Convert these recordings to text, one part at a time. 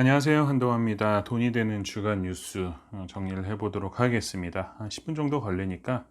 안녕하세요 한동화입니다. 돈이 되는 주간 뉴스 어, 정리를 해보도록 하겠습니다. 한 10분 정도 걸리니까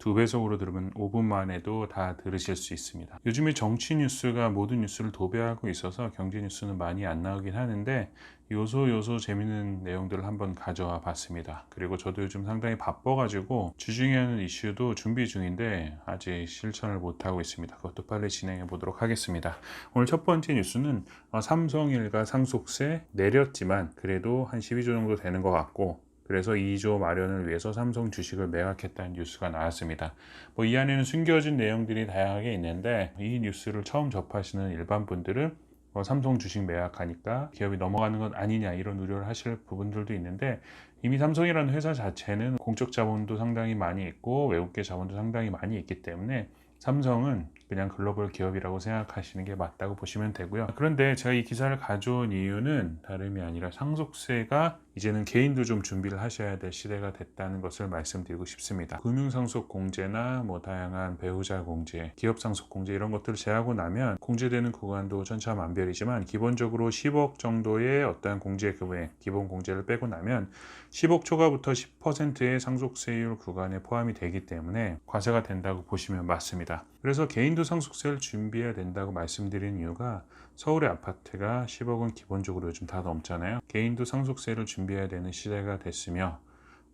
두 배속으로 들으면 5분 만에도 다 들으실 수 있습니다. 요즘에 정치 뉴스가 모든 뉴스를 도배하고 있어서 경제 뉴스는 많이 안 나오긴 하는데 요소 요소 재밌는 내용들을 한번 가져와 봤습니다. 그리고 저도 요즘 상당히 바빠가지고 주중에 하는 이슈도 준비 중인데 아직 실천을 못하고 있습니다. 그것도 빨리 진행해 보도록 하겠습니다. 오늘 첫 번째 뉴스는 어, 삼성일가 상속세 내렸지만 그래도 한 12조 정도 되는 것 같고 그래서 2조 마련을 위해서 삼성 주식을 매각했다는 뉴스가 나왔습니다. 뭐 이 안에는 숨겨진 내용들이 다양하게 있는데 이 뉴스를 처음 접하시는 일반 분들은 뭐 삼성 주식 매각하니까 기업이 넘어가는 건 아니냐 이런 우려를 하실 부분들도 있는데 이미 삼성이라는 회사 자체는 공적 자본도 상당히 많이 있고 외국계 자본도 상당히 많이 있기 때문에 삼성은 그냥 글로벌 기업이라고 생각하시는 게 맞다고 보시면 되고요. 그런데 제가 이 기사를 가져온 이유는 다름이 아니라 상속세가 이제는 개인도 좀 준비를 하셔야 될 시대가 됐다는 것을 말씀드리고 싶습니다. 금융상속 공제나 뭐 다양한 배우자 공제, 기업 상속 공제 이런 것들을 제하고 나면 공제되는 구간도 천차만별이지만 기본적으로 10억 정도의 어떠한 공제 금액, 기본 공제를 빼고 나면 10억 초과부터 10%의 상속세율 구간에 포함이 되기 때문에 과세가 된다고 보시면 맞습니다. 그래서 개인도 상속세를 준비해야 된다고 말씀드린 이유가 서울의 아파트가 10억은 기본적으로 요즘 다 넘잖아요. 개인도 상속세를 준비해야 되는 시대가 됐으며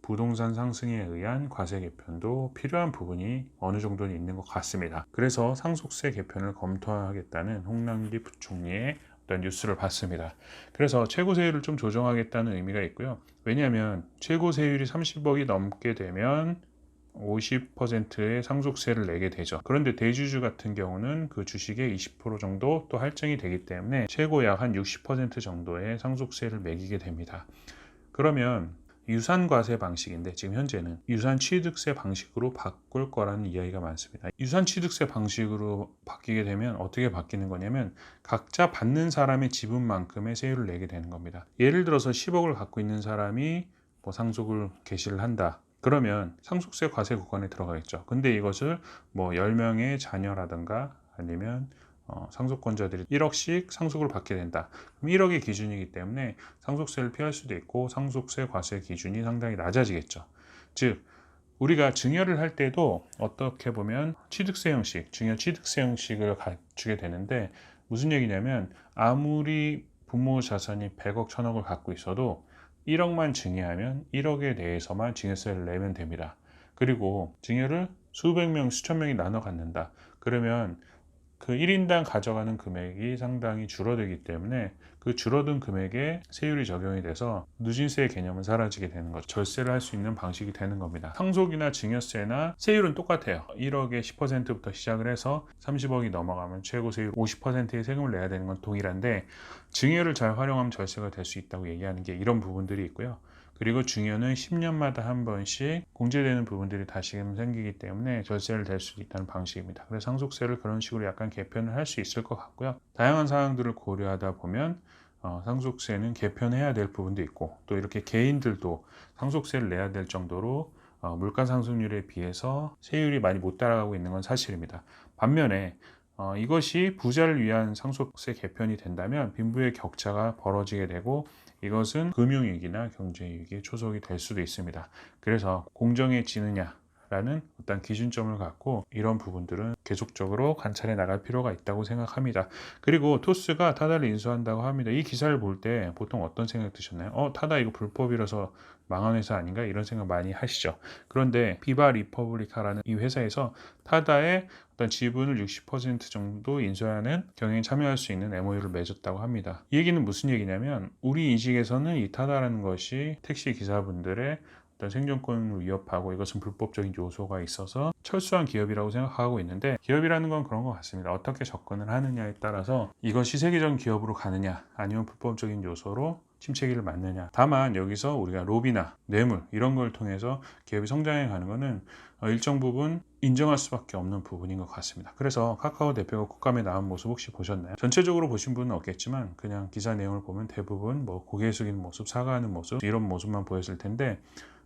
부동산 상승에 의한 과세 개편도 필요한 부분이 어느 정도는 있는 것 같습니다. 그래서 상속세 개편을 검토하겠다는 홍남기 부총리의 어떤 뉴스를 봤습니다. 그래서 최고세율을 좀 조정하겠다는 의미가 있고요. 왜냐하면 최고세율이 30억이 넘게 되면 50%의 상속세를 내게 되죠. 그런데 대주주 같은 경우는 그 주식의 20% 정도 또 할증이 되기 때문에 최고 약 한 60% 정도의 상속세를 매기게 됩니다. 그러면 유산과세 방식인데 지금 현재는 유산 취득세 방식으로 바꿀 거라는 이야기가 많습니다. 유산 취득세 방식으로 바뀌게 되면 어떻게 바뀌는 거냐면 각자 받는 사람의 지분만큼의 세율을 내게 되는 겁니다. 예를 들어서 10억을 갖고 있는 사람이 뭐 상속을 개시를 한다. 그러면 상속세 과세 구간에 들어가겠죠. 근데 이것을 뭐 10명의 자녀라든가 아니면 어, 상속권자들이 1억씩 상속을 받게 된다. 그럼 1억이 기준이기 때문에 상속세를 피할 수도 있고 상속세 과세 기준이 상당히 낮아지겠죠. 즉 우리가 증여를 할 때도 어떻게 보면 취득세 형식, 증여 취득세 형식을 갖추게 되는데 무슨 얘기냐면 아무리 부모 자산이 100억, 1000억을 갖고 있어도 1억만 증여하면 1억에 대해서만 증여세를 내면 됩니다. 그리고 증여를 수백 명, 수천 명이 나눠 갖는다. 그러면 그 1인당 가져가는 금액이 상당히 줄어들기 때문에 그 줄어든 금액에 세율이 적용이 돼서 누진세의 개념은 사라지게 되는 거죠. 절세를 할 수 있는 방식이 되는 겁니다. 상속이나 증여세나 세율은 똑같아요. 1억에 10%부터 시작을 해서 30억이 넘어가면 최고 세율 50%의 세금을 내야 되는 건 동일한데 증여를 잘 활용하면 절세가 될 수 있다고 얘기하는 게 이런 부분들이 있고요. 그리고 중요는 10년마다 한 번씩 공제되는 부분들이 다시금 생기기 때문에 절세를 낼 수 있다는 방식입니다. 그래서 상속세를 그런 식으로 약간 개편을 할 수 있을 것 같고요. 다양한 사항들을 고려하다 보면 어, 상속세는 개편해야 될 부분도 있고 또 이렇게 개인들도 상속세를 내야 될 정도로 어, 물가 상승률에 비해서 세율이 많이 못 따라가고 있는 건 사실입니다. 반면에 어, 이것이 부자를 위한 상속세 개편이 된다면 빈부의 격차가 벌어지게 되고 이것은 금융위기나 경제위기에 초석이 될 수도 있습니다. 그래서 공정해지느냐 라는 어떤 기준점을 갖고 이런 부분들은 계속적으로 관찰해 나갈 필요가 있다고 생각합니다. 그리고 토스가 타다를 인수한다고 합니다. 이 기사를 볼 때 보통 어떤 생각 드셨나요? 어, 타다 이거 불법이라서 망한 회사 아닌가? 이런 생각 많이 하시죠. 그런데 비바 리퍼블리카라는 이 회사에서 타다의 어떤 지분을 60% 정도 인수하는 경영에 참여할 수 있는 MOU를 맺었다고 합니다. 이 얘기는 무슨 얘기냐면 우리 인식에서는 이 타다라는 것이 택시 기사분들의 어떤 생존권을 위협하고 이것은 불법적인 요소가 있어서 철수한 기업이라고 생각하고 있는데 기업이라는 건 그런 것 같습니다. 어떻게 접근을 하느냐에 따라서 이것이 세계적인 기업으로 가느냐 아니면 불법적인 요소로 침체기를 맞느냐. 다만 여기서 우리가 로비나 뇌물 이런 걸 통해서 기업이 성장해 가는 것은 일정 부분 인정할 수밖에 없는 부분인 것 같습니다. 그래서 카카오 대표가 국감에 나온 모습 혹시 보셨나요? 전체적으로 보신 분은 없겠지만 그냥 기사 내용을 보면 대부분 뭐 고개 숙이는 모습, 사과하는 모습 이런 모습만 보였을 텐데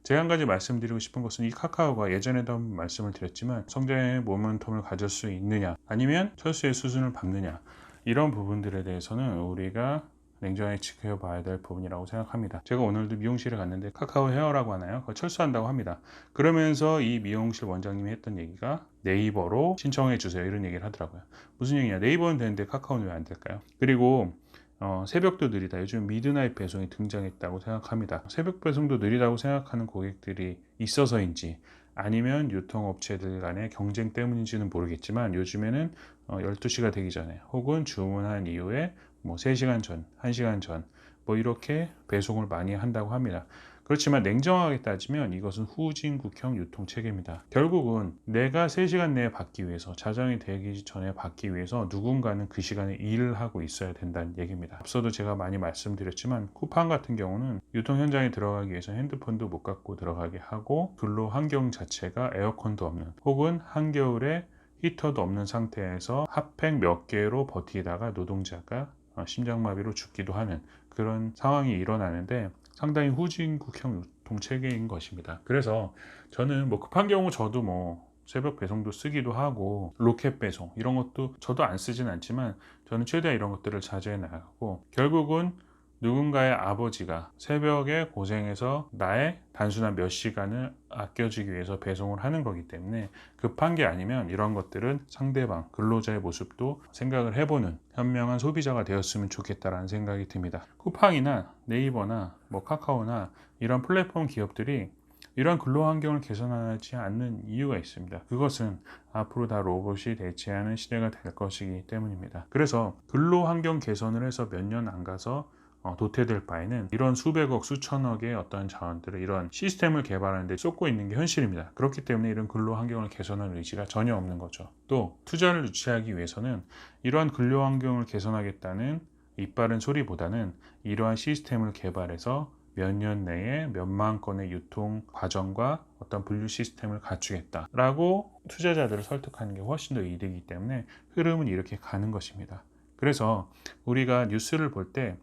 제가 한 가지 말씀드리고 싶은 것은 이 카카오가 예전에도 한번 말씀을 드렸지만 성장의 모멘텀을 가질 수 있느냐 아니면 철수의 수준을 밟느냐 이런 부분들에 대해서는 우리가 냉정하게 지켜봐야 될 부분이라고 생각합니다. 제가 오늘도 미용실에 갔는데 카카오 헤어라고 하나요? 그거 철수한다고 합니다. 그러면서 이 미용실 원장님이 했던 얘기가 네이버로 신청해 주세요 이런 얘기를 하더라고요. 무슨 얘기냐? 네이버는 되는데 카카오는 왜 안 될까요? 그리고 어, 새벽도 느리다. 요즘 미드나잇 배송이 등장했다고 생각합니다. 새벽 배송도 느리다고 생각하는 고객들이 있어서인지 아니면 유통업체들 간의 경쟁 때문인지는 모르겠지만 요즘에는 어, 12시가 되기 전에 혹은 주문한 이후에 뭐 3시간 전, 1시간 전 뭐 이렇게 배송을 많이 한다고 합니다. 그렇지만 냉정하게 따지면 이것은 후진국형 유통 체계입니다. 결국은 내가 3시간 내에 받기 위해서 자정이 되기 전에 받기 위해서 누군가는 그 시간에 일을 하고 있어야 된다는 얘기입니다. 앞서도 제가 많이 말씀드렸지만 쿠팡 같은 경우는 유통 현장에 들어가기 위해서 핸드폰도 못 갖고 들어가게 하고 근로 환경 자체가 에어컨도 없는 혹은 한겨울에 히터도 없는 상태에서 핫팩 몇 개로 버티다가 노동자가 어, 심장마비로 죽기도 하는 그런 상황이 일어나는데 상당히 후진국형 유통 체계인 것입니다. 그래서 저는 뭐 급한 경우 저도 뭐 새벽 배송도 쓰기도 하고 로켓 배송 이런 것도 저도 안 쓰진 않지만 저는 최대한 이런 것들을 자제해 나가고 결국은 누군가의 아버지가 새벽에 고생해서 나의 단순한 몇 시간을 아껴주기 위해서 배송을 하는 거기 때문에 급한 게 아니면 이런 것들은 상대방 근로자의 모습도 생각을 해보는 현명한 소비자가 되었으면 좋겠다라는 생각이 듭니다. 쿠팡이나 네이버나 뭐 카카오나 이런 플랫폼 기업들이 이런 근로 환경을 개선하지 않는 이유가 있습니다. 그것은 앞으로 다 로봇이 대체하는 시대가 될 것이기 때문입니다. 그래서 근로 환경 개선을 해서 몇 년 안 가서 어, 도태될 바에는 이런 수백억, 수천억의 어떤 자원들을 이런 시스템을 개발하는데 쏟고 있는 게 현실입니다. 그렇기 때문에 이런 근로 환경을 개선하는 의지가 전혀 없는 거죠. 또 투자를 유치하기 위해서는 이러한 근로 환경을 개선하겠다는 이빠른 소리보다는 이러한 시스템을 개발해서 몇 년 내에 몇만 건의 유통 과정과 어떤 분류 시스템을 갖추겠다라고 투자자들을 설득하는 게 훨씬 더 이득이기 때문에 흐름은 이렇게 가는 것입니다. 그래서 우리가 뉴스를 볼때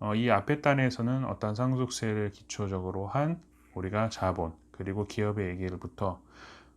어, 이 앞에 단에서는 어떤 상속세를 기초적으로 한 우리가 자본 그리고 기업의 얘기를부터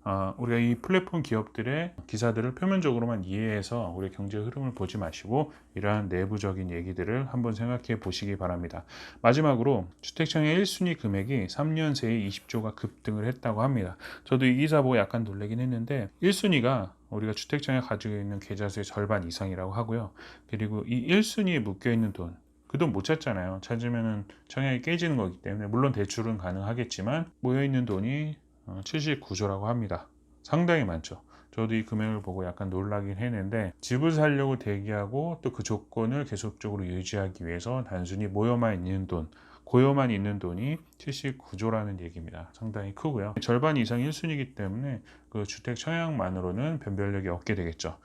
어, 우리가 이 플랫폼 기업들의 기사들을 표면적으로만 이해해서 우리 경제 흐름을 보지 마시고 이러한 내부적인 얘기들을 한번 생각해 보시기 바랍니다. 마지막으로 주택청의 1순위 금액이 3년 새에 20조가 급등을 했다고 합니다. 저도 이 기사 보고 약간 놀라긴 했는데 1순위가 우리가 주택청에 가지고 있는 계좌수의 절반 이상이라고 하고요. 그리고 이 1순위에 묶여 있는 돈 그 돈 못 찾잖아요. 찾으면은 청약이 깨지는 거기 때문에 물론 대출은 가능하겠지만 모여 있는 돈이 79조라고 합니다. 상당히 많죠. 저도 이 금액을 보고 약간 놀라긴 했는데 집을 살려고 대기하고 또 그 조건을 계속적으로 유지하기 위해서 단순히 모여만 있는 돈 고여만 있는 돈이 79조라는 얘기입니다. 상당히 크고요. 절반 이상 1순위이기 때문에 그 주택 청약만으로는 변별력이 없게 되겠죠.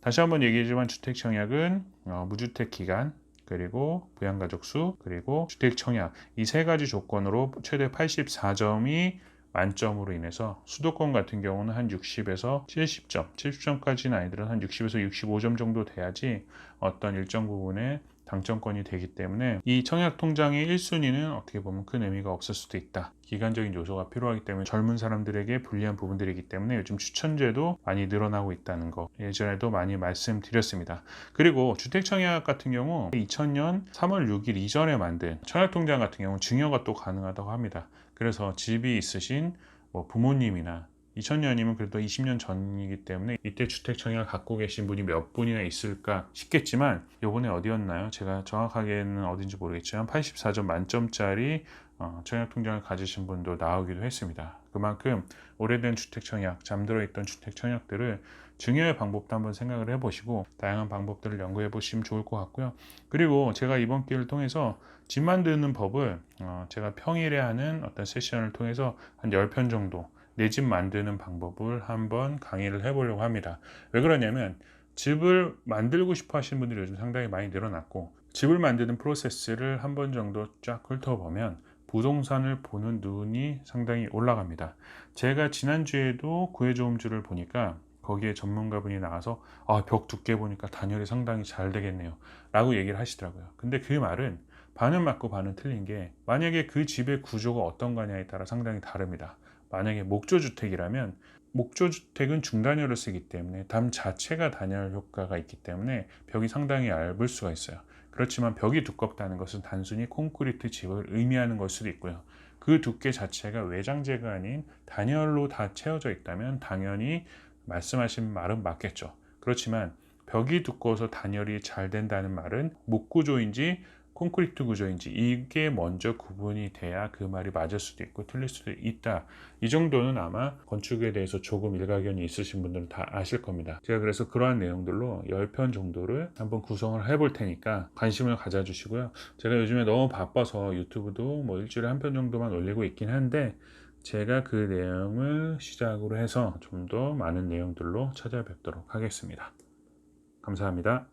다시 한번 얘기하지만 주택 청약은 어, 무주택 기간 그리고 부양가족 수 그리고 주택 청약. 이 세 가지 조건으로 최대 84점이 만점으로 인해서 수도권 같은 경우는 한 60에서 70점, 70점까지는 아이들은 한 60에서 65점 정도 돼야지 어떤 일정 부분에 당첨권이 되기 때문에 이 청약 통장의 1순위는 어떻게 보면 큰 의미가 없을 수도 있다. 기간적인 요소가 필요하기 때문에 젊은 사람들에게 불리한 부분들이기 때문에 요즘 추천제도 많이 늘어나고 있다는 거 예전에도 많이 말씀드렸습니다. 그리고 주택 청약 같은 경우 2000년 3월 6일 이전에 만든 청약 통장 같은 경우 증여가 또 가능하다고 합니다. 그래서 집이 있으신 뭐 부모님이나 2000년이면 그래도 20년 전이기 때문에 이때 주택 청약을 갖고 계신 분이 몇 분이나 있을까 싶겠지만 요번에 어디였나요? 제가 정확하게는 어딘지 모르겠지만 84점 만점짜리 어, 청약 통장을 가지신 분도 나오기도 했습니다. 그만큼 오래된 주택 청약, 잠들어 있던 주택 청약들을 증여의 방법도 한번 생각을 해보시고 다양한 방법들을 연구해 보시면 좋을 것 같고요. 그리고 제가 이번 기회를 통해서 집 만드는 법을 어, 제가 평일에 하는 어떤 세션을 통해서 한 10편 정도 내 집 만드는 방법을 한번 강의를 해보려고 합니다. 왜 그러냐면 집을 만들고 싶어 하시는 분들이 요즘 상당히 많이 늘어났고 집을 만드는 프로세스를 한 번 정도 쫙 훑어보면 부동산을 보는 눈이 상당히 올라갑니다. 제가 지난주에도 구해조음주를 보니까 거기에 전문가분이 나와서 아, 벽 두께 보니까 단열이 상당히 잘 되겠네요. 라고 얘기를 하시더라고요. 근데 그 말은 반은 맞고 반은 틀린 게 만약에 그 집의 구조가 어떤 거냐에 따라 상당히 다릅니다. 만약에 목조주택이라면 목조주택은 중단열을 쓰기 때문에 담 자체가 단열 효과가 있기 때문에 벽이 상당히 얇을 수가 있어요. 그렇지만 벽이 두껍다는 것은 단순히 콘크리트 집을 의미하는 걸 수도 있고요. 그 두께 자체가 외장재가 아닌 단열로 다 채워져 있다면 당연히 말씀하신 말은 맞겠죠. 그렇지만 벽이 두꺼워서 단열이 잘 된다는 말은 목 구조인지 콘크리트 구조인지 이게 먼저 구분이 돼야 그 말이 맞을 수도 있고 틀릴 수도 있다. 이 정도는 아마 건축에 대해서 조금 일가견이 있으신 분들은 다 아실 겁니다. 제가 그래서 그러한 내용들로 10편 정도를 한번 구성을 해 볼 테니까 관심을 가져 주시고요. 제가 요즘에 너무 바빠서 유튜브도 뭐 일주일에 한 편 정도만 올리고 있긴 한데 제가 그 내용을 시작으로 해서 좀 더 많은 내용들로 찾아뵙도록 하겠습니다. 감사합니다.